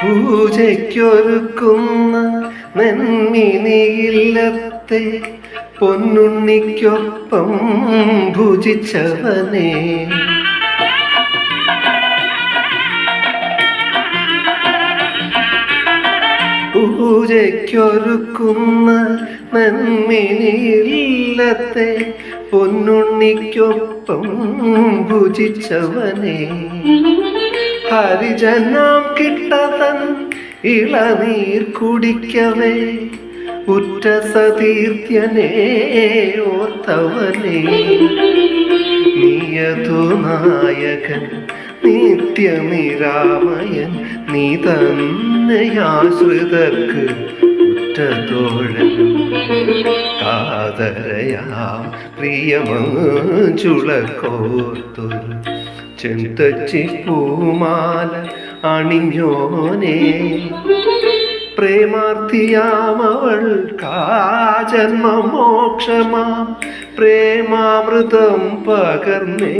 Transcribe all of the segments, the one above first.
പൂജയ്ക്കൊരുക്കുന്ന നന്മിനിയില്ലത്തെ പൊന്നുണ്ണിക്കൊപ്പം ഭുജിച്ചവനെ. പൂജയ്ക്കൊരുക്കുന്ന നന്മിനിയില്ലത്തെ പൊന്നുണ്ണിക്കൊപ്പം ഭുജിച്ചവനെ. ഹരിജനാം കിട്ടതൻ ഇളനീർ കുടിക്കവേ ഉറ്റ സതീർത്ഥ്യനെ ഓർത്തവനെ. നീയതു നായകൻ നിത്യനിരാമയൻ നീ തന്നെയാശ്രിതർക്ക് ഉറ്റതോഴൻ കാതരയാം പ്രിയമഞ്ചുളക്കോർത്തൊരു ചെന്തച്ചി പൂമാല അണിഞ്ഞോനെ. പ്രേമാർത്ഥിയാമവൾ കാജന്മമോക്ഷമാ പ്രേമാമൃതം പകർന്നേയോനെ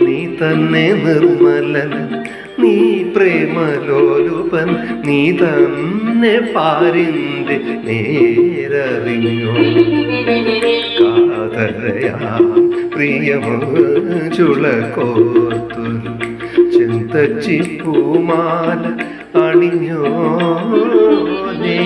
നീ തന്നെ നിർമ്മലൻ. നീ പ്രേമലോലുപൻ നീ തന്നെ പാരിന്റെ നേരറിഞ്ഞോ. കാതരയാം പ്രിയമചുളക്കോർത്തൊരു ചെന്തച്ചി പൂമാല അണിഞ്ഞോനേ